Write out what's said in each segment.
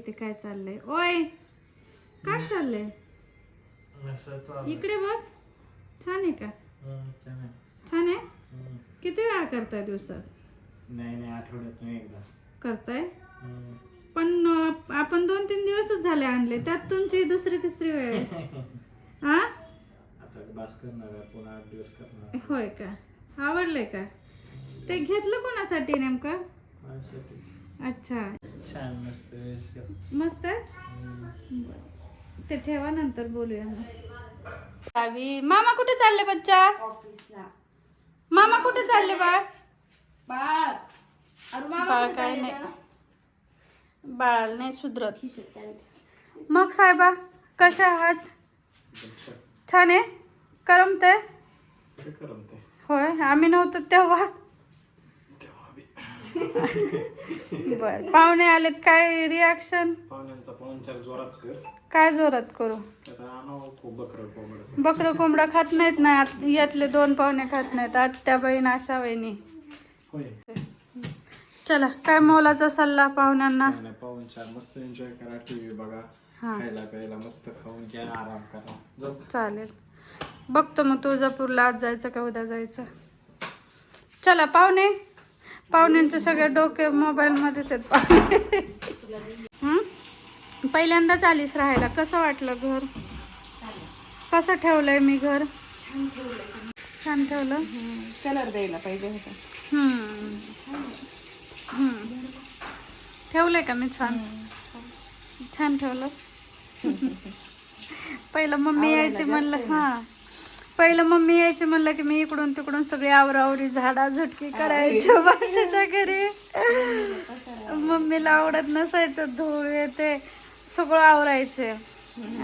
इथे काय चाललंय? ओय काय चाललंय? इकडे बघ. छान आहे का? छान आहे? किती वेळा करताय दिवसात? नाही नाही आठवड्यात नाही एकदा. करताय? पण आपण दोन तीन दिवसच झाले आणले. त्यात तुमची दुसरी तिसरी वेळ आहे. हा होय का? आवडलंय का? ते घेतलं कोणासाठी नेमकं? अच्छा छान मस्त. मस्त. ते ठेवा नंतर बोलूया मग. मामा कुठे चालले बच्चा? मामा कुठे चालले बाळ? बाळ. काय नाही? बाळ नाही सुधरत. मग साहेबा कशा आहात? छान आहे? करमते ते करमते होय आम्ही नव्हतो तेव्हा. बर. पाहुणे आलेत काय रिॲक्शन पाहुण्यांचा पाहुणचार जोरात कर. काय जोरात करू? आता आणावं खूप बकरं कोंबडं. बकरं कोंबडा खात नाहीत ना आत- यातले दोन पाहुणे खात नाहीत आत्या बहीण आशा होय. चला काय मोलाचा सल्ला पाहुण्यांना? पाहुणचार. मस्त एन्जॉय करा टीव्ही बघा. हा. खायला प्यायला मस्त खाऊन घ्या आराम करा. जाऊ. चालेल. बघतो मग तुळजापूरला आज जायचं का उद्या जायचं. चला पाहुणे. पाहुण्यांचे सगळे डोके मोबाईल मध्येच आहेत पाहुणे? पहिल्यांदाच आलीस राहायला. कसं वाटलं घर? कसं ठेवलंय मी घर? छान ठेवलं. कलर द्यायला पाहिजे होता. ठेवलंय का मी छान? छान ठेवलं. पहिलं मम्मी यायची म्हणलं हा. पहिलं मम्मी यायची म्हणलं की मी इकडून तिकडून सगळी आवरावरी झाडा झटकी करायची बाजूच्या घरी. मम्मीला आवडत नसायचं धूळ येते सगळं आवरायचे.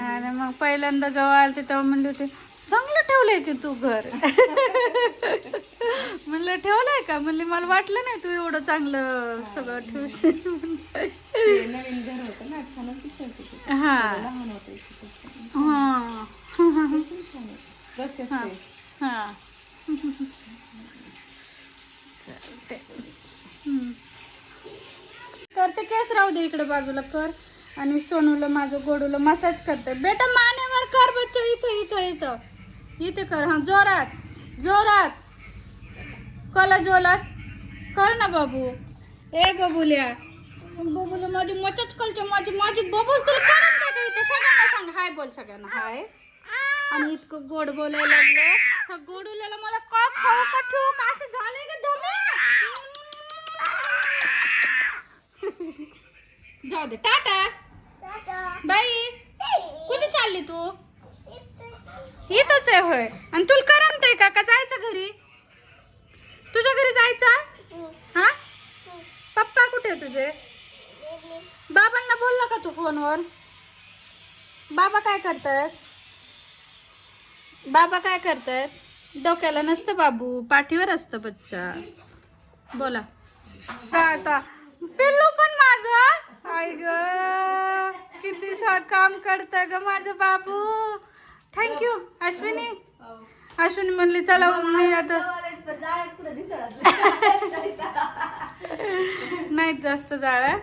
आणि मग पहिल्यांदा जेव्हा आलते तेव्हा म्हणली होती चांगलं ठेवलंय की तू घर? म्हणलं ठेवलंय का? म्हणली मला वाटलं नाही तू एवढं चांगलं सगळं ठेवशील. हा. हा. हा. हा. चालते. करते केस राहू दे इकडे बाजूला कर. आणि सोनूला माझं गोडूला मसाज करते. बेटा मानेवर कर बच्चा इथं इथं इथं. इथे कर हा जोरात जोरात. कला जोरात. कर ना बाबू. ए बबुल्या. बबुल्या माझी मचच कलचे माझी माझी बबुल तुला करत इथं. सगळ्यांना सांग. हाय बोल सगळ्यांना. हाय. आणि इतकं गोड बोलायला लागलं. त्या गोडूल्याला मला का खाऊ का ठेवू? का असं झालंय का धमे जाऊ दे. टाटा. बाई कुठे चालली तू? इथंच आहे होय. आणि तुला करमतंय का? का जायचं घरी? तुझ्या घरी जायचं? हा? पप्पा कुठे आहे तुझे? बाबांना बोलला का तू फोनवर? बाबा काय करतायत? बाबा काय करतायत डोक्याला नसतं बाबू पाठीवर असतं बच्चा. बोला. काय आता. पिल्लू पण माझं. आई ग किती सा काम करतंय ग माझं बाबू. थँक्यू अश्विनी. अश्विनी म्हणली चला मी आता. नाही जास्त जाळ्या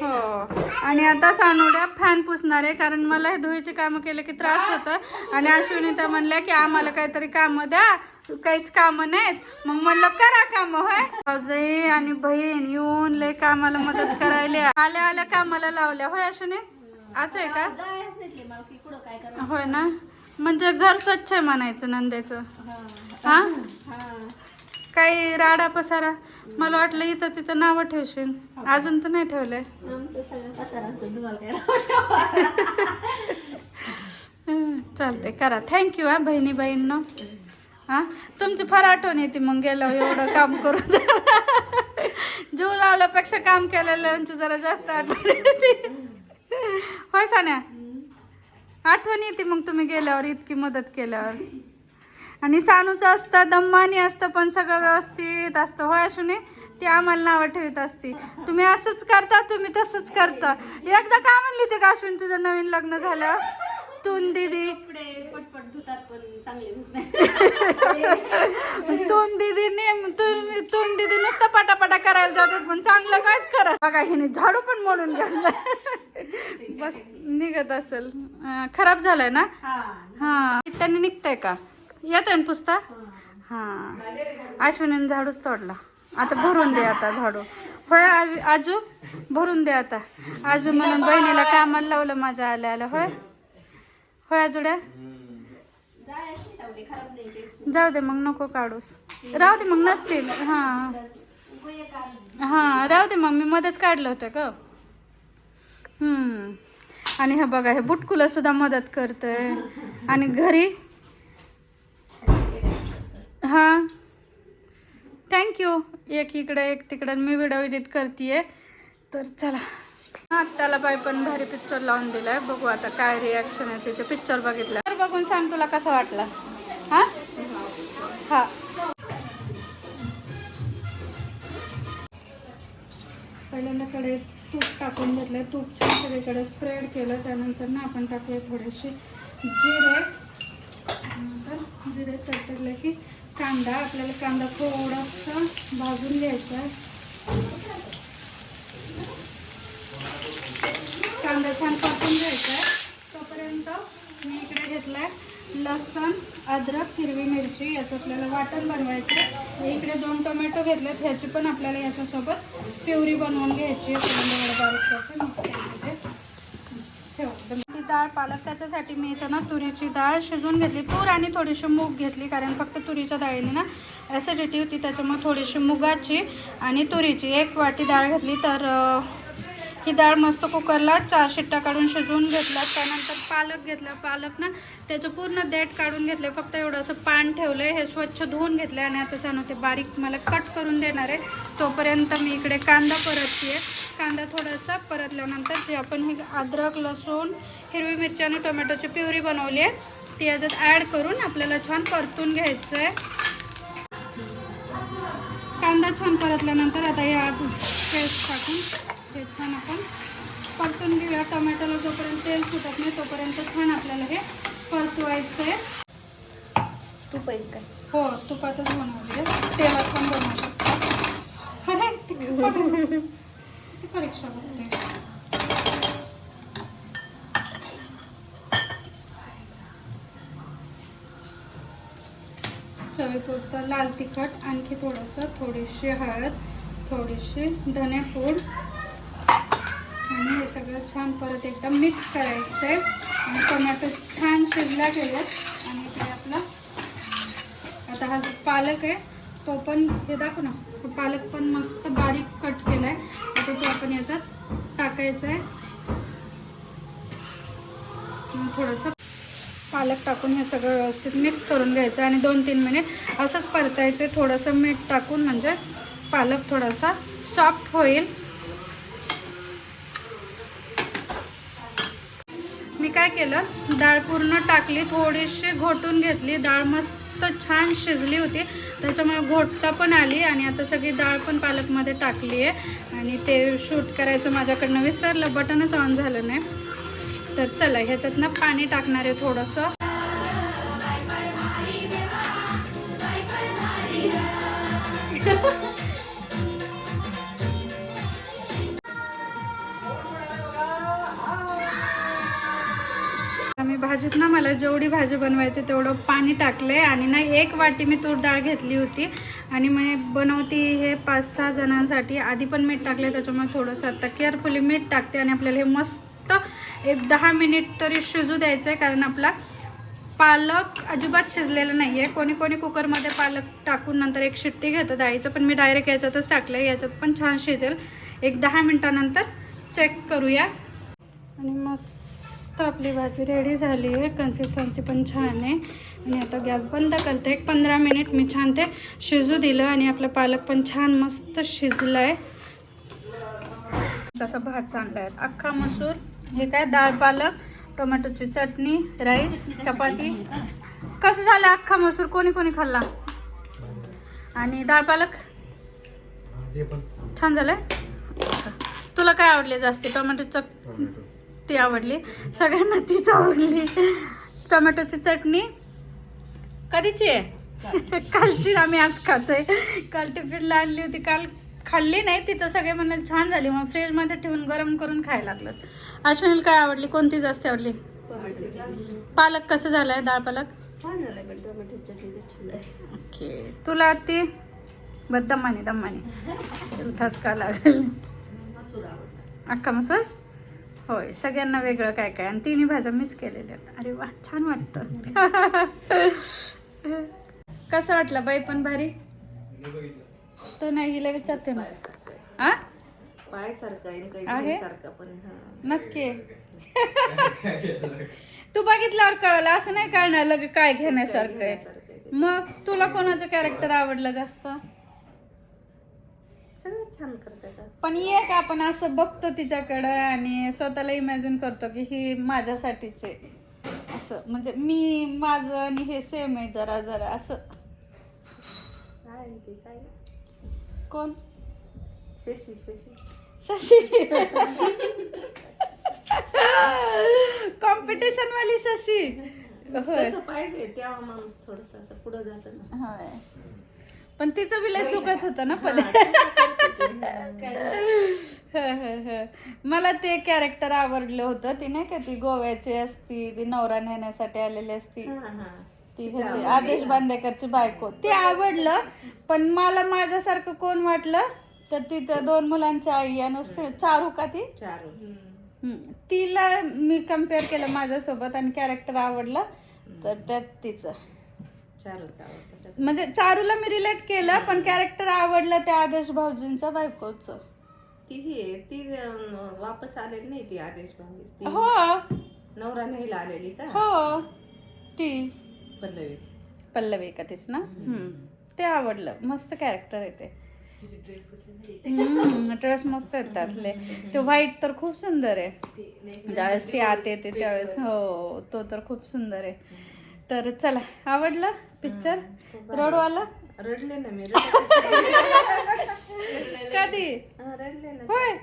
हो आणि आता सानुड्या फॅन पुसणार आहे कारण मला हे धुळीचे कामं केले की त्रास होतं. आणि अश्विनी त्या म्हणल्या की आम्हाला काहीतरी कामं द्या. काहीच कामं नाहीत. मग म्हणलं करा कामं होय. भाऊजाई आणि बहीण येऊन लय कामाला मदत करायला. आल्या आल्या कामाला लावल्या होय अश्विनी? असं आहे का? होय ना? म्हणजे घर स्वच्छ आहे म्हणायचं नंदेचं. हा. काही राडा पसारा. मला वाटलं इथं तिथं नावं ठेवशील. अजून तर नाही ठेवलंय. चालतंय. करा. थँक्यू हा बहिणी बहीण हा तुमची फार आठवण येते मग गेलं एवढं काम करून. जीव लावल्यापेक्षा काम केलेल्यांची जरा जास्त आठवण येते. होय सान्या? आठवण येते मग तुम्ही गेल्यावर इतकी मदत केल्यावर. आणि सानूचं असतं दम्मानी असतं पण सगळं व्यवस्थित असतं. होय अश्विनी? ती आम्हाला नावं ठेवत असती. तुम्ही असंच करता तुम्ही तसंच करता. एकदा का म्हणली होती का अश्विनी तुझं नवीन लग्न झालं? तून दिदी. पटपट धुतात पण चांगले धुत नाही. तून दिदीने तुम्ही तून दिदी नुसतं पटापटा करायला जातात पण चांगलं कायच करा बघा हिने झाडू पण मोडून घेतलं. बस निघत असेल. खराब झालाय ना? हा. त्यांनी निघतंय का? येत आहे ना पुसता? हा. अश्विनीने झाडूच तोडला. आता भरून दे आता झाडू. होय आजू? भरून दे आता. आजू म्हणून बहिणीला कामाला लावलं माझ्या आल्या आल्या होय? होय आजूड्या? जाऊ दे मग नको काढूस. राहू दे मग नसतील. हा. हा राहू दे मग मी मध्येच काढलं होतं ग. आणि हे बघा हे बुटकुला सुद्धा मदत करतंय. आणि घरी हां. थँक्यू एक इकडे एक तिकडं मी व्हिडिओ एडिट करते तर चला. हां त्याला बाई पण भारी पिक्चर लावून दिलाय. बघू आता काय रिॲक्शन आहे त्याचे. पिक्चर बघितलं. तर बघून सांग तुला कसा वाटला. हा? हा. पहिल्यांदा कडे तूप टाकून घेतलं तूप छान सगळीकडे स्प्रेड केलं. त्यानंतर ना आपण टाकूया थोडेसे जिरे. नंतर जिरे तडतडले की कांदा आपल्याला कांदा थोडासा भाजून घ्यायचा आहे कांदा छान परतून घ्यायचा आहे तोपर्यंत मी इकडे घेतलाय लसण अद्रक हिरवी मिरची याचं आपल्याला वाटण बनवायचं आहे. इकडे दोन टोमॅटो घेतलेत ह्याची पण आपल्याला याच्यासोबत प्युरी बनवून घ्यायची आहे. बारीक करते त्यामध्ये डाळ पालक त्याच्यासाठी मी इथं ना तुरीची डाळ शिजवून घेतली. तूर आणि थोडीशी मूग घेतली कारण फक्त तुरीच्या डाळीने ना ॲसिडिटी होती त्याच्यामुळे थोडीशी मुगाची आणि तुरीची एक वाटी डाळ घेतली. तर ही डाळ मस्त कुकरला चार शिट्टा काढून शिजवून घेतला त्यानंतर पालक घेतला. पालक ना त्याचं पूर्ण देठ काढून घेतले. फक्त एवढं असं पान ठेवलं हे स्वच्छ धुवून घेतले आणि आता सांग ते बारीक मला कट करून देणार आहे. तोपर्यंत मी इकडे कांदा परतते. कांदा थोडासा परतल्यानंतर जे आपण हे अद्रक लसूण हिरवी मिरची आणि टोमॅटोची प्युरी बनवली आहे. ती याच्यात ॲड करून आपल्याला छान परतून घ्यायचं आहे कांदा छान परतल्यानंतर आता या पेस्ट टाकून हे छान आपण परतून घेऊया. टोमॅटोला जोपर्यंत तेल सुटत नाही तोपर्यंत छान आपल्याला हे परतवायचं आहे तूप काय? हो तुपातच बनवले तेलात पण बनवू शकतो परीक्षा बघते. चवीपुरतं लाल तिखट आणखी थोडंसं थोडीशी हळद थोडीशी धनेपूड आणि हे सगळं छान परत एकदम मिक्स करायचं आहे आणि टोमॅटो छान शिजला गेलेत. आणि इकडे आपला आता हा जो पालक आहे तो पण हे दाखव ना पालक पण मस्त बारीक कट केला आहे आता तो आपण याच्यात टाकायचा आहे थोडंसं पालक टाकून हे सगळं व्यवस्थित मिक्स करून घ्यायचं आणि दोन तीन मिनिट असंच परतायचं. थोडंसं मीठ टाकून म्हणजे पालक थोडासा सॉफ्ट होईल. मी काय केलं? डाळ पूर्ण टाकली थोडीशी घोटून घेतली. डाळ मस्त छान शिजली होती. त्याच्यामुळे घोटता पण आली आणि आता सगळी डाळ पण पालकमध्ये टाकली आहे. आणि ते शूट करायचं माझ्याकडनं. विसरलं. बटनच ऑन झालं नाही. तर चला ह्याच्यात ना पाणी टाकणार आहे थोडंसं. आम्ही भाजीत ना मला जेवढी भाजी बनवायची तेवढं पाणी टाकले आणि ना एक वाटी मी तूर डाळ घेतली होती. आणि मग बनवती हे पाच सहा जणांसाठी. आधी पण मीठ टाकले त्याच्यामुळे थोडंसं आता केअरफुली मीठ टाकते आणि आपल्याला हे मस्त एक दहा मिनिट तरी शिजू द्यायचं आहे कारण आपला पालक अजिबात शिजलेला नाही आहे कोणी कोणी कुकरमध्ये पालक टाकून नंतर एक शिट्टी घेतं द्यायचं पण मी डायरेक्ट याच्यातच टाकलं आहे याच्यात पण छान शिजेल. एक दहा मिनटानंतर चेक करूया. आणि मस्त आपली भाजी रेडी झाली आहे कन्सिस्टन्सी पण छान आहे. आणि आता गॅस बंद करते. एक पंधरा मिनिट मी छान ते शिजू दिलं आणि आपलं पालक पण छान मस्त शिजलं आहे तसा भात चांगला आहे. अख्खा मसूर हे काय? डाळ पालक टोमॅटोची चटणी राईस चपाती. कसं झालं अख्खा मसूर? कोणी कोणी खाल्ला? आणि डाळ पालक? छान झालंय? तुला काय आवडले जास्ती? टोमॅटोचं ती आवडली. सगळ्यांना तीच आवडली. टोमॅटोची चटणी. कधीची आहे? कालची. आम्ही आज खातोय. काल टिफिनला आणली होती. काल खाल्ली नाही तिथं सगळे म्हणाले छान झाली. मग फ्रीजमध्ये ठेवून गरम करून खायला लागलं अश्विनीला काय आवडली? कोणती जास्त आवडली? पालक कसं झालंय? डाळ पालक? ओके. तुला ती? बस दमाने दमाने ठसका लागेल. अख्खा मसूर? होय सगळ्यांना वेगळं काय काय. आणि तिन्ही भाज्या मीच केलेल्या आहेत. अरे वा छान वाटतं. कसं वाटलं? बाई पण भारी? तो नाही गेला विचारते ना. आ? आहे आहे? सारखं पण हा. नक्की. तू बघितल्यावर कळलं असं नाही कळणार लगे काय घेण्यासारखं आहे. आहे. मग तुला कोणाचं कॅरेक्टर आवडलं जास्त? सगळं छान करतात पण एक आपण असं बघतो तिच्याकडं आणि स्वतःला इमॅजिन करतो की ही माझ्यासाठीच आहे. असं म्हणजे मी माझं आणि हे सेम आहे जरा जरा असं. आहे काय? कोण शशी शशी शशी कॉम्पिटिशन वाली शशी होय तसं पाहिजे तेव्हा माणूस थोडस असं पुढं जात ना होय पण तिचं बी लय चुकत होतं ना पण. मला ते कॅरेक्टर आवडलं होतं ती नाही का ती गोव्याची असती ती नवरा नेण्यासाठी आलेली असती ती ह्याची आदेश बांदेकरची बायको. ते आवडलं पण मला माझ्यासारखं कोण वाटलं? तर तिथं दोन मुलांची आई आहे नुसते चारू का ती? चार. हम्म. तिला मी कंपेअर केलं माझ्यासोबत आणि कॅरेक्टर आवडलं तर त्यात तिचं. चारच म्हणजे चारूला मी रिलेट केलं पण कॅरेक्टर आवडलं त्या आदेश भाऊजींचं बायकोचं. ती ही आहे, ती अं, वापस आलेली नाही ती आदेश भाऊ ती हो. नवरा न्यायला आलेली का? हो. ती. पल्लवी. पल्लवी का तीच ना. ते आवडलं. मस्त कॅरेक्टर आहे ते. ड्रेस मस्त आहेत त्यातले. ते व्हाईट तर खूप सुंदर आहे. ज्यावेळेस ती आत येते त्यावेळेस. हो तो तर खूप सुंदर आहे. तर चला आवडलं पिक्चर रोडवाला? रडले ना मी कधी? रडले ना. होय.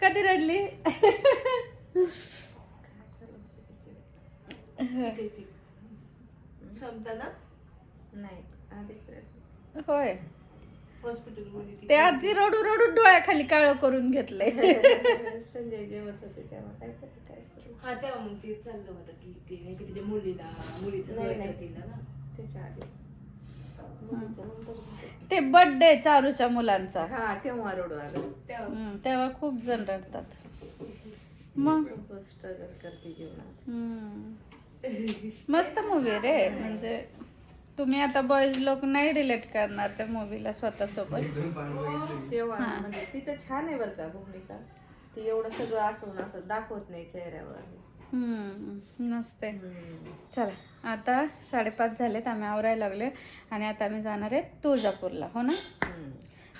कधी रडली? नाही आधीच होय. ते आधी रडू रडू डोळ्याखाली काळं करून घेतलंय. संजय जेवत होते तेव्हा काय करते काय करू हा तेव्हा मग ते चाललं होतं की ते नाही का तिच्या मुलीला मुलीचं नाही. तिला ना. त्याच्या आधी. मुलीच्या नंतर होते. ते बर्थडे चारूच्या मुलांचा. हा तेव्हा रडू आलं. तेव्हा. हम्म, तेव्हा खूप जण रडतात. मग? खूप स्ट्रगल करते जीवनात. हम्म. मस्त मूवी रे. म्हणजे तुम्ही आता बॉईज लोक नाही रिलेट करणार त्या मूवीला स्वतःसोबत. तेव्हा म्हणजे तिचं छान आहे बरं का भूमिका. ती एवढं सगळं असून असं दाखवत नाही चेहऱ्यावर. नसते. चला आता साडेपाच झालेत आम्ही आवरायला लागले आणि आता आम्ही जाणार आहे तुळजापूरला हो ना.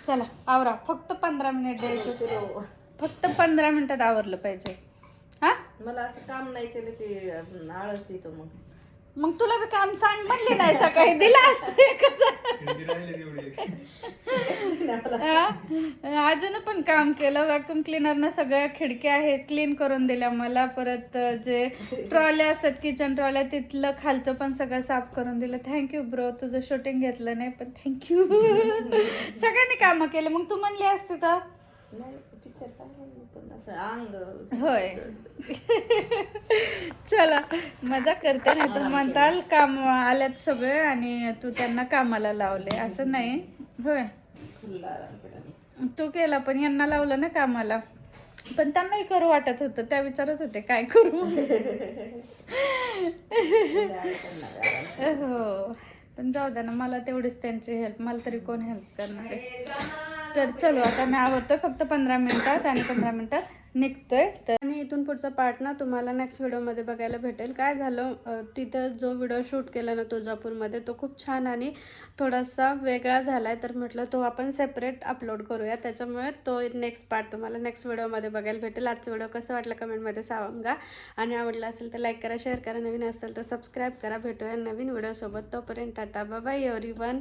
चला आवरा. फक्त पंधरा मिनिट द्यायचं. फक्त पंधरा मिनिटात आवरलं पाहिजे. हा? मला असं काम नाही केलं की आळस येतो मग. मग तुला बी काम सांग म्हणली नाही सकाळी. दिला असतं हा? अजून पण काम केलं. व्हॅक्युम क्लिनरनं सगळ्या खिडक्या आहेत क्लीन करून दिल्या मला. परत जे ट्रॉल्या असतात किचन ट्रॉल्या तिथलं खालचं पण सगळं साफ करून दिलं. थँक्यू ब्रो तुझं शूटिंग घेतलं नाही पण थँक्यू सगळ्यांनी कामं केले. मग तू म्हणली असते तर? नाही पिक्चर होय. चला मजा करते नाही तर म्हणताल काम आल्यात सगळे आणि तू त्यांना कामाला लावले असं नाही. होय. तू केला पण यांना लावलं ना कामाला. पण त्यांनाही करू वाटत होतं त्या विचारत होते काय करू? हो. पण जाऊ द्या ना मला तेवढीच त्यांची हेल्प मला तरी कोण हेल्प करणार आहे? तर चलो आता मी आवडतोय फक्त पंधरा मिनिटात आणि पंधरा मिनिटात निघतोय. तर आणि इथून पुढचा पार्ट ना तुम्हाला नेक्स्ट व्हिडिओमध्ये बघायला भेटेल. काय झालं तिथं जो व्हिडिओ शूट केला ना तुळजापूरमध्ये तो खूप छान आणि थोडासा वेगळा झाला आहे तर म्हटलं तो आपण सेपरेट अपलोड करूया. त्याच्यामुळे तो नेक्स्ट पार्ट तुम्हाला नेक्स्ट व्हिडिओमध्ये बघायला भेटेल. आजचा व्हिडिओ कसं वाटलं कमेंटमध्ये सांगा. आणि आवडला असेल तर लाईक करा शेअर करा. नवीन असेल तर सबस्क्राईब करा. भेटूया नवीन व्हिडिओसोबत तोपर्यंत टाटा बाय एव्हरी वन